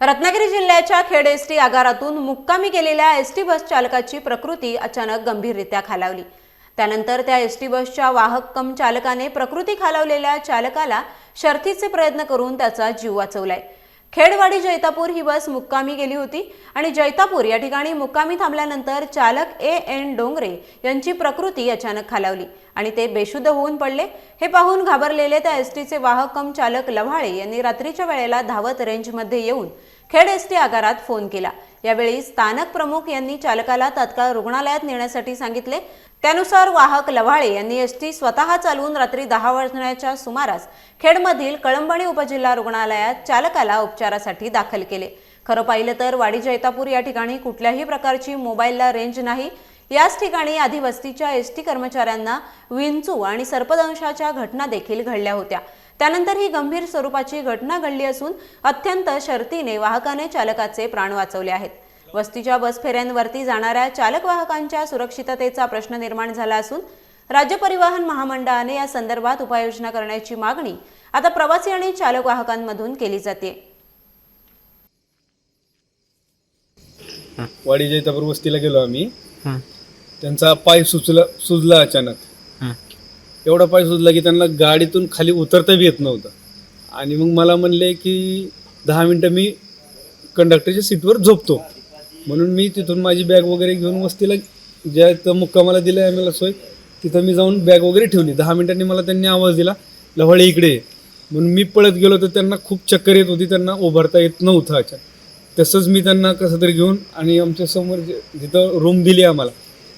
रत्नागिरी जिल्ह्याच्या Khed S T आगारातून मुक्कामी केलेल्या एस टी बस चालकाची प्रकृती अचानक गंभीररित्या खालावली. त्यानंतर त्या एस टी बसच्या वाहक कम चालकाने प्रकृती खालावलेल्या चालकाला शर्थीचे प्रयत्न करून त्याचा जीव वाचवलाय. खेडवाडी जैतापूर ही बस मुक्कामी गेली होती आणि जैतापूर या ठिकाणी मुक्कामी थांबल्यानंतर चालक ए एन डोंगरे यांची प्रकृती अचानक खालावली आणि ते बेशुद्ध होऊन पडले. हे पाहून घाबरलेले त्या एसटीचे वाहकम चालक लव्हाळे यांनी रात्रीच्या वेळेला धावत रेंजमध्ये येऊन खेड एस टी आगारात फोन केला. यावेळी स्थानक प्रमुख यांनी चालकाला तात्काळ रुग्णालयात नेण्यासाठी सांगितले. त्यानुसार वाहक लव्हाळे यांनी एस टी स्वतः चालवून रात्री दहा वाजण्याच्या सुमारास खेडमधील कळंबणी उपजिल्हा रुग्णालयात चालकाला उपचारासाठी दाखल केले. खरं पाहिलं तर वाडी जैतापूर या ठिकाणी कुठल्याही प्रकारची मोबाईलला रेंज नाही. याच ठिकाणी आधी वस्तीच्या एस टी कर्मचाऱ्यांना विंचू आणि सर्पदंशाच्या घटना देखील घडल्या होत्या. त्यानंतर ही गंभीर स्वरूपाची घटना घडली असून अत्यंत शर्तीने वाहकाने चालकाचे प्राण वाचवले आहेत. वस्तीच्या बस फेऱ्यांवरती जाणाऱ्या चालक वाहकांच्या सुरक्षिततेचा प्रश्न निर्माण झाला असून राज्य परिवहन महामंडळाने या संदर्भात उपाययोजना करण्याची मागणी आता प्रवासी आणि चालक वाहकांमधून केली जाते. वाडी जैतापूर वस्तीला गेलो आम्ही. हां. त्यांचा पाय सुचला सुजला अचानक. एवढा पाय सुचला की त्यांना गाडीतून खाली उतरता बी येत नव्हतं. आणि मग मला म्हणले की दहा मिनटं मी कंडक्टरच्या सीटवर झोपतो. म्हणून मी तिथून माझी बॅग वगैरे घेऊन वस्तीला ज्या इथं मुक्कामाला दिलं आहे आम्हाला सोय तिथं मी जाऊन बॅग वगैरे ठेवली. दहा मिनिटांनी मला त्यांनी आवाज दिला लव्हाळे इकडे म्हणून मी पळत गेलो तर त्यांना खूप चक्कर येत होती त्यांना उभारता येत नव्हतं अचानक. तसंच मी त्यांना कसं तरी घेऊन आणि आमच्यासमोर जे- जिथं रूम दिली आम्हाला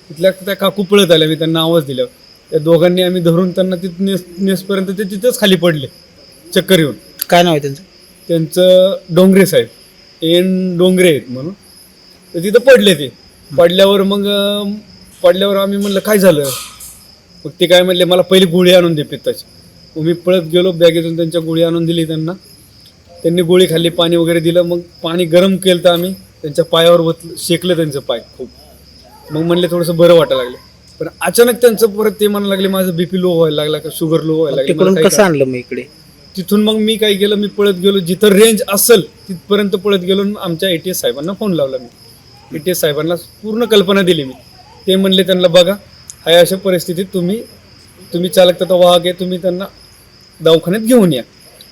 तिथल्या त्या काकू पळत आल्या मी त्यांना आवाज दिला त्या दोघांनी आम्ही धरून त्यांना तिथं नेस नेसपर्यंत ते तिथंच खाली पडले चक्कर येऊन. काय नाव आहे त्यांचं? त्यांचं डोंगरे साहेब एन डोंगरे आहेत म्हणून. तर तिथं पडले ते. पडल्यावर मग अं, पडल्यावर आम्ही म्हणलं काय झालं? मग ते काय म्हणले मला पहिली गोळी आणून दे पित्ताची. मग मी पळत गेलो बॅगेतून त्यांच्या गोळी आणून दिली त्यांना. त्यांनी गोळी खाल्ली पाणी वगैरे दिलं. मग पाणी गरम केलं तर आम्ही त्यांच्या पायावर वतलं शेकलं त्यांचं पाय खूप. मग म्हणले थोडंसं बरं वाटायला लागलं. पण अचानक त्यांचं परत ते म्हणायला लागले माझं बीपी लो व्हायला लागला का? शुगर लो व्हायला लागली. मला तिकडून काही कसं आणलं मग इकडे? तिथून मग मी काय केलं मी पळत गेलो. जिथं रेंज असेल तिथपर्यंत पळत गेलो आणि आमच्या ए टी एस साहेबांना फोन लावला मी. ए टी एस साहेबांना पूर्ण कल्पना दिली मी. ते म्हणले त्यांना बघा हाय अशा परिस्थितीत तुम्ही तुम्ही चालक तर वाहक आहे तुम्ही त्यांना दवाखान्यात घेऊन या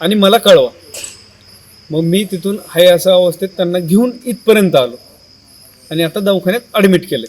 आणि मला कळवा. मग मी तिथून हाय अशा अवस्थेत त्यांना घेऊन इथपर्यंत आलो आणि आता दवाखान्यात ॲडमिट केले.